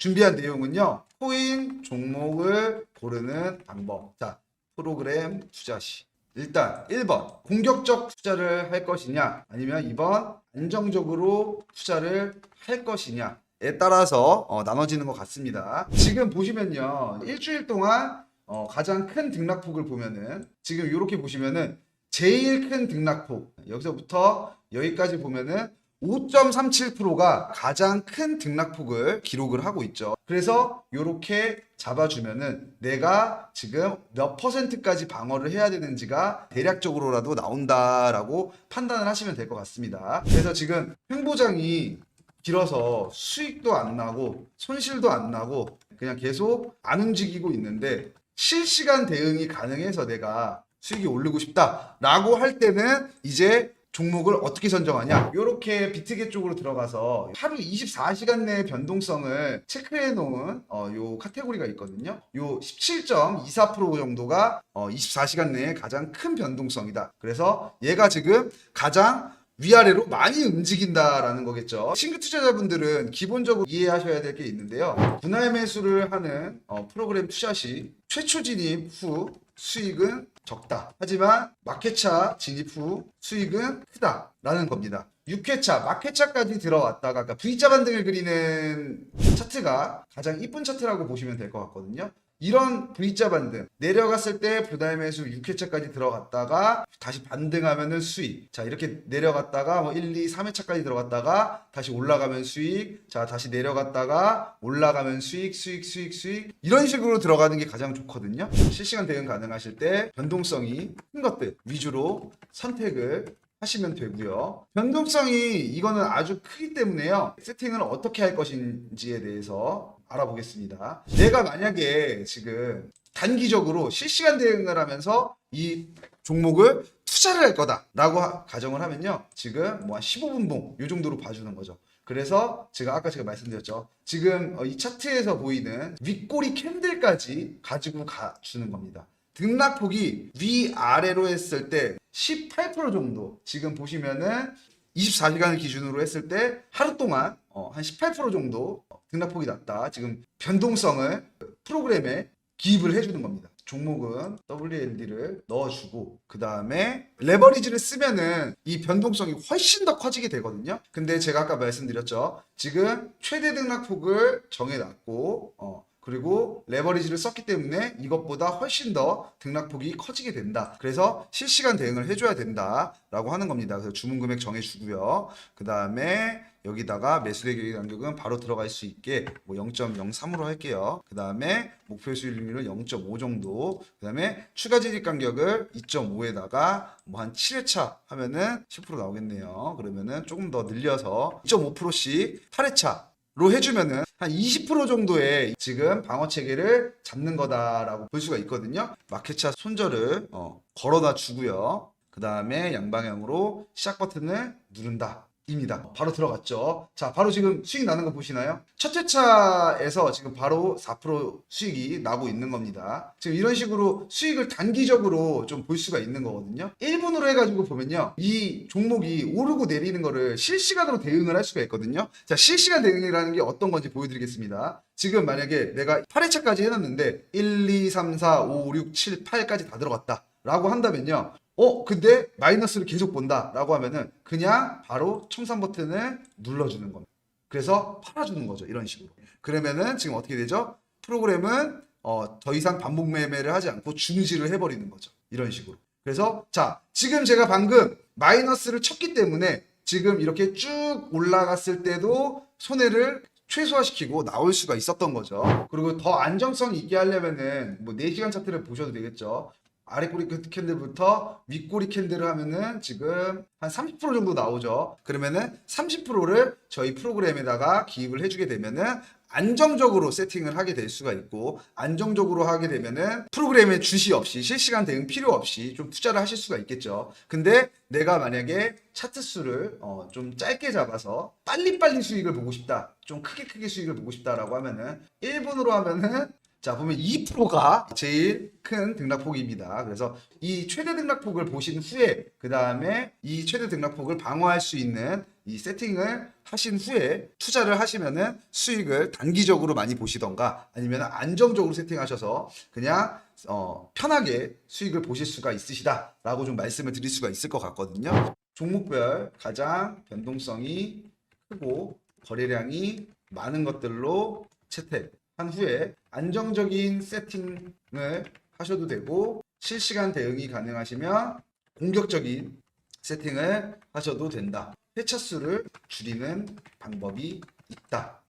준비한 내용은요. 코인 종목을 고르는 방법. 자, 프로그램 투자 시. 일단 1번 공격적 투자를 할 것이냐 아니면 2번 안정적으로 투자를 할 것이냐에 따라서 어, 나눠지는 것 같습니다. 지금 보시면요. 일주일 동안 어, 가장 큰 등락폭을 보면은 지금 이렇게 보시면은 제일 큰 등락폭 여기서부터 여기까지 보면은 5.37%가 가장 큰 등락폭을 기록을 하고 있죠. 그래서 이렇게 잡아주면은 내가 지금 몇 퍼센트까지 방어를 해야 되는지가 대략적으로라도 나온다라고 판단을 하시면 될 것 같습니다. 그래서 지금 횡보장이 길어서 수익도 안 나고 손실도 안 나고 그냥 계속 안 움직이고 있는데 실시간 대응이 가능해서 내가 수익이 오르고 싶다라고 할 때는 이제 종목을 어떻게 선정하냐 이렇게 비트게 쪽으로 들어가서 하루 24시간 내의 변동성을 체크해 놓은 어, 요 카테고리가 있거든요 요 17.24% 정도가 어, 24시간 내에 가장 큰 변동성이다 그래서 얘가 지금 가장 위아래로 많이 움직인다라는 거겠죠. 신규 투자자분들은 기본적으로 이해하셔야 될 게 있는데요. 분할 매수를 하는 어, 프로그램 시 최초 진입 후 수익은 적다. 하지만 마켓차 진입 후 수익은 크다라는 겁니다. 6회차, 마켓차까지 들어왔다가 그러니까 V자 반등을 그리는 차트가 가장 이쁜 차트라고 보시면 될 것 같거든요. 이런 V자 반등 내려갔을 때 부담 매수 6회차까지 들어갔다가 다시 반등하면은 수익. 자 이렇게 내려갔다가 뭐 1, 2, 3회차까지 들어갔다가 다시 올라가면 수익. 자 다시 내려갔다가 올라가면 수익 수익 수익 수익. 이런 식으로 들어가는 게 가장 좋거든요. 실시간 대응 가능하실 때 변동성이 큰 것들 위주로 선택을 하시면 되고요. 변동성이 이거는 아주 크기 때문에요. 세팅을 어떻게 할 것인지에 대해서 알아보겠습니다. 내가 만약에 지금 단기적으로 실시간 대응을 하면서 이 종목을 투자를 할 거다라고 하- 가정을 하면요. 지금 뭐 한 15분 봉 이 정도로 봐주는 거죠. 그래서 제가 아까 제가 말씀드렸죠. 지금 어, 이 차트에서 보이는 윗꼬리 캔들까지 가지고 가주는 겁니다. 등락폭이 위아래로 했을 때 18% 정도 지금 보시면은 24시간을 기준으로 했을 때 하루 동안 어, 한 18% 정도 등락폭이 났다. 지금 변동성을 프로그램에 기입을 해주는 겁니다. 종목은 WLD를 넣어주고 그 다음에 레버리지를 쓰면은 이 변동성이 훨씬 더 커지게 되거든요. 근데 제가 아까 말씀드렸죠. 지금 최대 등락폭을 정해놨고 어, 그리고 레버리지를 썼기 때문에 이것보다 훨씬 더 등락폭이 커지게 된다. 그래서 실시간 대응을 해줘야 된다라고 하는 겁니다. 그래서 주문 금액 정해주고요. 그 다음에 여기다가 매수대 교육 간격은 바로 들어갈 수 있게 뭐 0.03으로 할게요. 그 다음에 목표 수익률은 0.5 정도. 그 다음에 추가 진입 간격을 2.5에다가 뭐 한 7회차 하면은 10% 나오겠네요. 그러면은 조금 더 늘려서 2.5%씩 8회차 로 해주면은 한 20% 정도의 지금 방어 체계를 잡는 거다라고 볼 수가 있거든요. 마켓차 손절을 어, 걸어다 주고요. 그 다음에 양방향으로 시작 버튼을 누른다. 입니다. 바로 들어갔죠. 자, 바로 지금 수익 나는 거 보시나요? 첫 회차에서 지금 바로 4% 수익이 나고 있는 겁니다. 지금 이런 식으로 수익을 단기적으로 좀 볼 수가 있는 거거든요. 1분으로 해가지고 보면요. 이 종목이 오르고 내리는 거를 실시간으로 대응을 할 수가 있거든요. 자, 실시간 대응이라는 게 어떤 건지 보여드리겠습니다. 지금 만약에 내가 8회차까지 해놨는데 1, 2, 3, 4, 5, 6, 7, 8까지 다 들어갔다. 라고 한다면요. 어, 근데 마이너스를 계속 본다. 라고 하면은 그냥 바로 청산 버튼을 눌러주는 겁니다. 그래서 팔아주는 거죠. 이런 식으로. 그러면은 지금 어떻게 되죠? 프로그램은 어, 더 이상 반복 매매를 하지 않고 중지를 해버리는 거죠. 이런 식으로. 그래서 자, 지금 제가 방금 마이너스를 쳤기 때문에 지금 이렇게 쭉 올라갔을 때도 손해를 최소화시키고 나올 수가 있었던 거죠. 그리고 더 안정성 있게 하려면은 뭐 4시간 차트를 보셔도 되겠죠. 아래꼬리 캔들부터 윗꼬리 캔들을 하면은 지금 한 30% 정도 나오죠. 그러면은 30%를 저희 프로그램에다가 기입을 해주게 되면은 안정적으로 세팅을 하게 될 수가 있고 안정적으로 하게 되면은 프로그램에 주시 없이 실시간 대응 필요 없이 좀 투자를 하실 수가 있겠죠. 근데 내가 만약에 차트 수를 어, 좀 짧게 잡아서 빨리빨리 수익을 보고 싶다. 좀 크게 크게 수익을 보고 싶다라고 하면은 1분으로 하면은 자 보면 2%가 제일 큰 등락폭입니다. 그래서 이 최대 등락폭을 보신 후에 그 다음에 이 최대 등락폭을 방어할 수 있는 이 세팅을 하신 후에 투자를 하시면은 수익을 단기적으로 많이 보시던가 아니면 안정적으로 세팅하셔서 그냥 어, 편하게 수익을 보실 수가 있으시다라고 좀 말씀을 드릴 수가 있을 것 같거든요. 종목별 가장 변동성이 크고 거래량이 많은 것들로 채택 한 후에 안정적인 세팅을 하셔도 되고 실시간 대응이 가능하시면 공격적인 세팅을 하셔도 된다. 회차 수를 줄이는 방법이 있다.